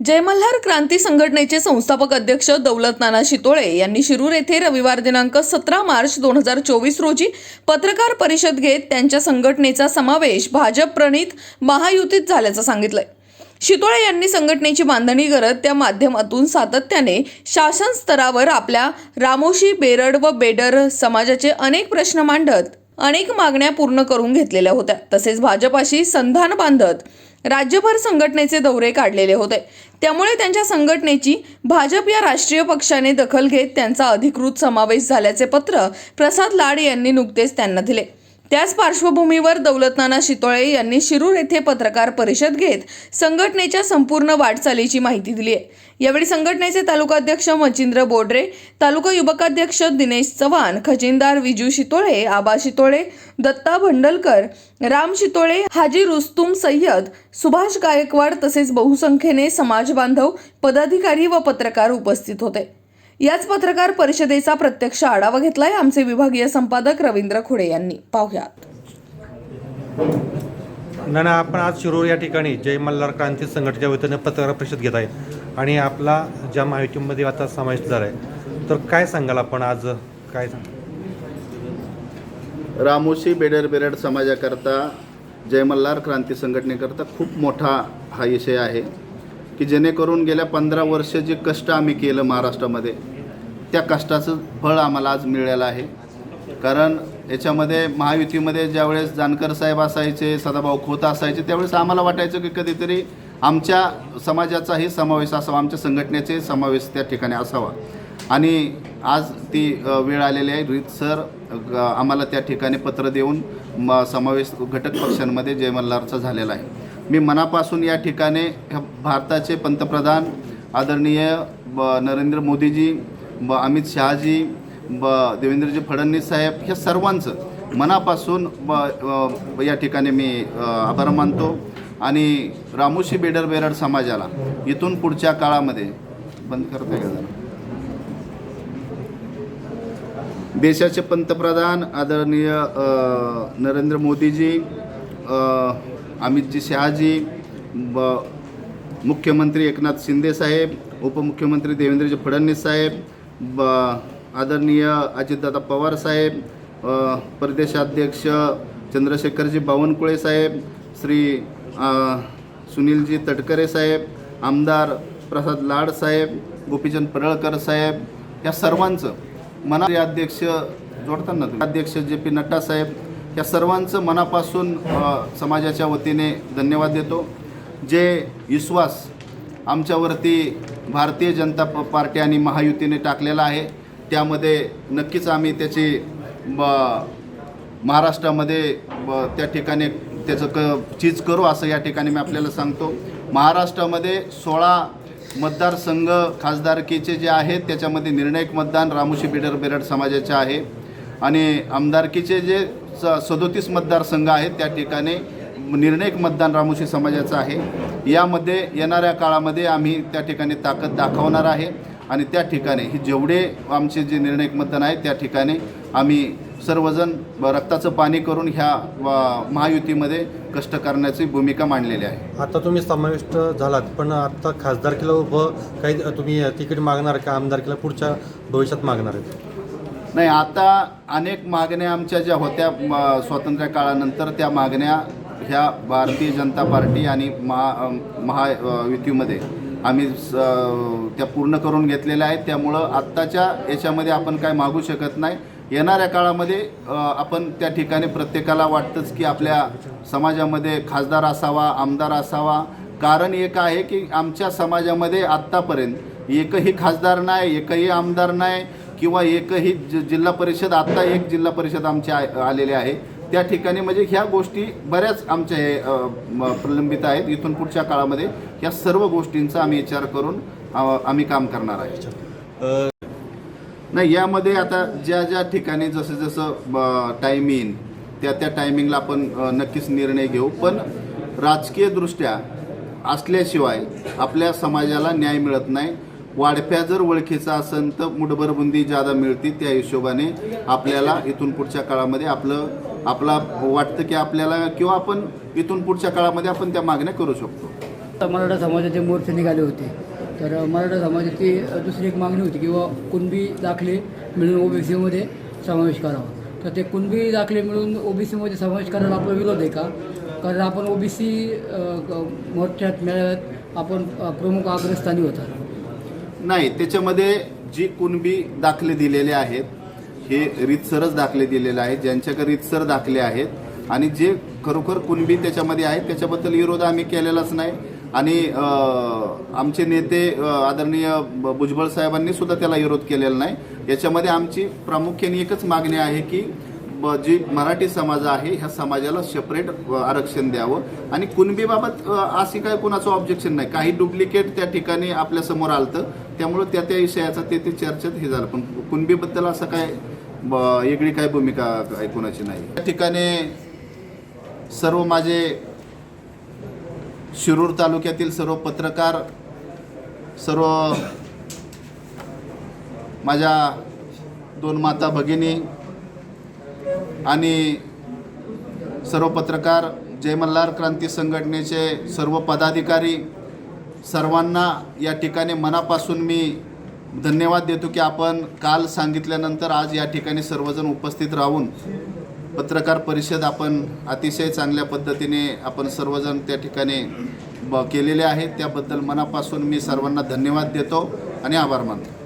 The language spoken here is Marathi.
जयमल्हार क्रांती संघटनेचे संस्थापक अध्यक्ष दौलत नाना शितोळे यांनी शिरूर येथे रविवार दिनांक सतरा मार्च दोन हजार चोवीस रोजी पत्रकार परिषद घेत त्यांच्या संघटनेचा समावेश भाजप प्रणित महायुतीत झाल्याचं सांगितलंय. शितोळे यांनी संघटनेची बांधणी करत त्या माध्यमातून सातत्याने शासन स्तरावर आपल्या रामोशी बेरड व बेडर समाजाचे अनेक प्रश्न मांडत अनेक मागण्या पूर्ण करून घेतलेल्या होत्या. तसेच भाजपाशी संधान बांधत राज्यभर संघटनेचे दौरे काढलेले होते. त्यामुळे त्यांच्या संघटनेची भाजप या राष्ट्रीय पक्षाने दखल घेत त्यांचा अधिकृत समावेश झाल्याचे पत्र प्रसाद लाड यांनी नुकतेच त्यांना दिले. त्याच पार्श्वभूमीवर दौलतनाना शितोळे यांनी शिरूर येथे पत्रकार परिषद घेत संघटनेच्या संपूर्ण वाटचालीची माहिती दिली आहे. यावेळी संघटनेचे तालुकाध्यक्ष मचिंद्र बोडरे तालुका युवकाध्यक्ष दिनेश चव्हाण खजिनदार विजू शितोळे आबा शितोळे दत्ता भंडलकर राम शितोळे हाजी रुस्तुम सय्यद सुभाष गायकवाड तसेच बहुसंख्येने समाज बांधव पदाधिकारी व पत्रकार उपस्थित होते. याच पत्रकार परिषदेचा प्रत्यक्ष आढावा घेतलाय आमचे विभागीय संपादक रवींद्र खुडे यांनी. पाहुयात. नाना आपण आज शिरूर या ठिकाणी जय मल्हार क्रांती संघटनेच्या वतीने पत्रकार परिषद घेत आहे आणि आपला ज्या माहितीमध्ये आता समावेश झाला आहे तर काय सांगाल आपण आज? काय सांग रामोशी बेडर बेरड समाजाकरता जय मल्हार क्रांती संघटनेकरता खूप मोठा हा विषय आहे. की जेणेकरून गेल्या पंधरा वर्ष जे कष्ट आम्ही केलं महाराष्ट्रामध्ये त्या कष्टाचं फळ आम्हाला आज मिळालं आहे. कारण याच्यामध्ये महायुतीमध्ये ज्यावेळेस जानकर साहेब असायचे सदाभाऊ खोत असायचे त्यावेळेस आम्हाला वाटायचं की कधीतरी आमच्या समाजाचाही समावेश असावा आमच्या संघटनेचे समावेश त्या ठिकाणी असावा. आणि आज ती वेळ आलेली आहे. रीत सर आम्हाला त्या ठिकाणी पत्र देऊन म समावेश घटक पक्षांमध्ये जय मल्हारचा झालेला आहे. मी मनापासून या ठिकाणी ह्या भारताचे पंतप्रधान आदरणीय ब नरेंद्र मोदीजी ब अमित शहाजी ब देवेंद्रजी फडणवीस साहेब ह्या सर्वांचं मनापासून ब या ठिकाणी मी आभार मानतो. आणि रामोशी बेडर बेरड समाजाला इथून पुढच्या काळामध्ये बंद करता येणार देशाचे पंतप्रधान आदरणीय नरेंद्र मोदीजी अमितजी शहाजी ब मुख्यमंत्री एकनाथ शिंदे साहेब उपमुख्यमंत्री देवेंद्रजी फडणवीस साहेब ब आदरणीय अजितदादा पवार साहेब प्रदेशाध्यक्ष चंद्रशेखरजी बावनकुळे साहेब श्री सुनीलजी तटकरे साहेब आमदार प्रसाद लाड साहेब गोपीचंद पडळकर साहेब या सर्वांचं मना अध्यक्ष जोडताना अध्यक्ष जे पी नड्डा साहेब या सर्वांचं मनापासून समाजाच्या वतीने धन्यवाद देतो. जे विश्वास आमच्यावरती भारतीय जनता प पार्टी आणि महायुतीने टाकलेला आहे त्यामध्ये नक्कीच आम्ही त्याची ब महाराष्ट्रामध्ये ब त्या ठिकाणी त्याचं क चीज करू असं या ठिकाणी मी आपल्याला सांगतो. महाराष्ट्रामध्ये सोळा मतदारसंघ खासदारकीचे जे आहेत त्याच्यामध्ये निर्णायक मतदान रामोशी बिडर बेरड समाजाचे आहे. आणि आमदारकीचे जे स सदोतीस मतदारसंघ आहेत त्या ठिकाणी निर्णयक मतदान रामोशी समाजाचं आहे. यामध्ये येणाऱ्या काळामध्ये आम्ही त्या ठिकाणी ताकद दाखवणार आहे आणि त्या ठिकाणी हे जेवढे आमचे जे निर्णयक मतदान आहे त्या ठिकाणी आम्ही सर्वजण रक्ताचं पाणी करून ह्या व- महायुतीमध्ये कष्ट करण्याची भूमिका मांडलेली आहे. आता तुम्ही समाविष्ट झालात पण आता खासदारकीला उभं काही तुम्ही तिकीट मागणार का? आमदारकीला पुढच्या भविष्यात मागणार आहेत? नाही आता अनेक मागण्या आमच्या ज्या होत्या स्वातंत्र्य काळानंतर त्या मागण्या ह्या भारतीय जनता पार्टी आणि महा महायुतीमध्ये आम्ही स त्या पूर्ण करून घेतलेल्या आहेत. त्यामुळं आत्ताच्या याच्यामध्ये आपण काय मागू शकत नाही. येणाऱ्या काळामध्ये आपण त्या ठिकाणी प्रत्येकाला वाटतंच की आपल्या समाजामध्ये खासदार असावा आमदार असावा. कारण एक आहे की आमच्या समाजामध्ये आत्तापर्यंत एकही खासदार नाही एकही आमदार नाही. किंवा एकही जि जिल्हा परिषद आत्ता एक जिल्हा परिषद आमचे आ- आलेले आहे. त्या ठिकाणी म्हणजे ह्या गोष्टी बऱ्याच आमच्या हे प्रलंबित आहेत. इथून पुढच्या काळामध्ये या सर्व गोष्टींचा आम्ही विचार करून आम्ही काम करणार आहे. नाही यामध्ये आता ज्या ज्या ठिकाणी जसं जसं टाईम येईन त्या त्या टायमिंगला आपण नक्कीच निर्णय घेऊ. पण राजकीयदृष्ट्या असल्याशिवाय आपल्या समाजाला न्याय मिळत नाही. वाढप्या जर ओळखीचा असेल तर मुठभर बुंदी जादा मिळते त्या हिशोबाने आपल्याला इथून पुढच्या काळामध्ये आपलं आपला वाटतं की आपल्याला किंवा आपण इथून पुढच्या काळामध्ये आपण त्या मागण्या करू शकतो. मराठा समाजाचे मोर्चे निघाले होते. तर मराठा समाजाची दुसरी एक मागणी होती किंवा कुणबी दाखले मिळून ओबीसीमध्ये समावेश करावा. तर ते कुणबी दाखले मिळून ओबीसीमध्ये समावेश करायला आपला विरोध आहे का? कारण आपण ओबीसी मोर्चात मेळाव्यात आपण प्रमुख अग्रस्थानी होतात नाही त्याच्यामध्ये जी कुणबी दाखले दिलेले आहेत हे रीतसरच दाखले दिलेले आहेत ज्यांच्याकडे रीतसर दाखले आहेत आणि जे खरोखर कुणबी त्याच्यामध्ये आहेत त्याच्याबद्दल विरोध आम्ही केलेलाच नाही. आणि आमचे नेते आदरणीय ब- भुजबळ साहेबांनी सुद्धा त्याला विरोध केलेला नाही. याच्यामध्ये आमची प्रामुख्याने एकच मागणी आहे की जी मराठी समाज आहे ह्या समाजाला सेपरेट आरक्षण द्यावं. आणि कुणबीबाबत अशी काय कुणाचं ऑब्जेक्शन नाही. काही डुप्लिकेट त्या ठिकाणी आपल्यासमोर आलतं. त्यामुळं त्या त्या विषयाचा ते ते चर्चेत हे झालं. पण कुणबीबद्दल असं काय ब- वेगळी काय भूमिका काय नाही. त्या ठिकाणी सर्व माझे शिरूर तालुक्यातील सर्व पत्रकार सर्व माझ्या दोन माता भगिनी आणि सर्व पत्रकार जय मल्हार क्रांती संघटनेचे सर्व पदाधिकारी सर्वांना या ठिकाणी मनापासून मी धन्यवाद देतो की आपण काल सांगितल्यानंतर आज या ठिकाणी सर्वजण उपस्थित राहून पत्रकार परिषद आपण अतिशय चांगल्या पद्धतीने आपण सर्वजण त्या ठिकाणी ब केलेले आहेत त्याबद्दल मनापासून मी सर्वांना धन्यवाद देतो आणि आभार मानतो.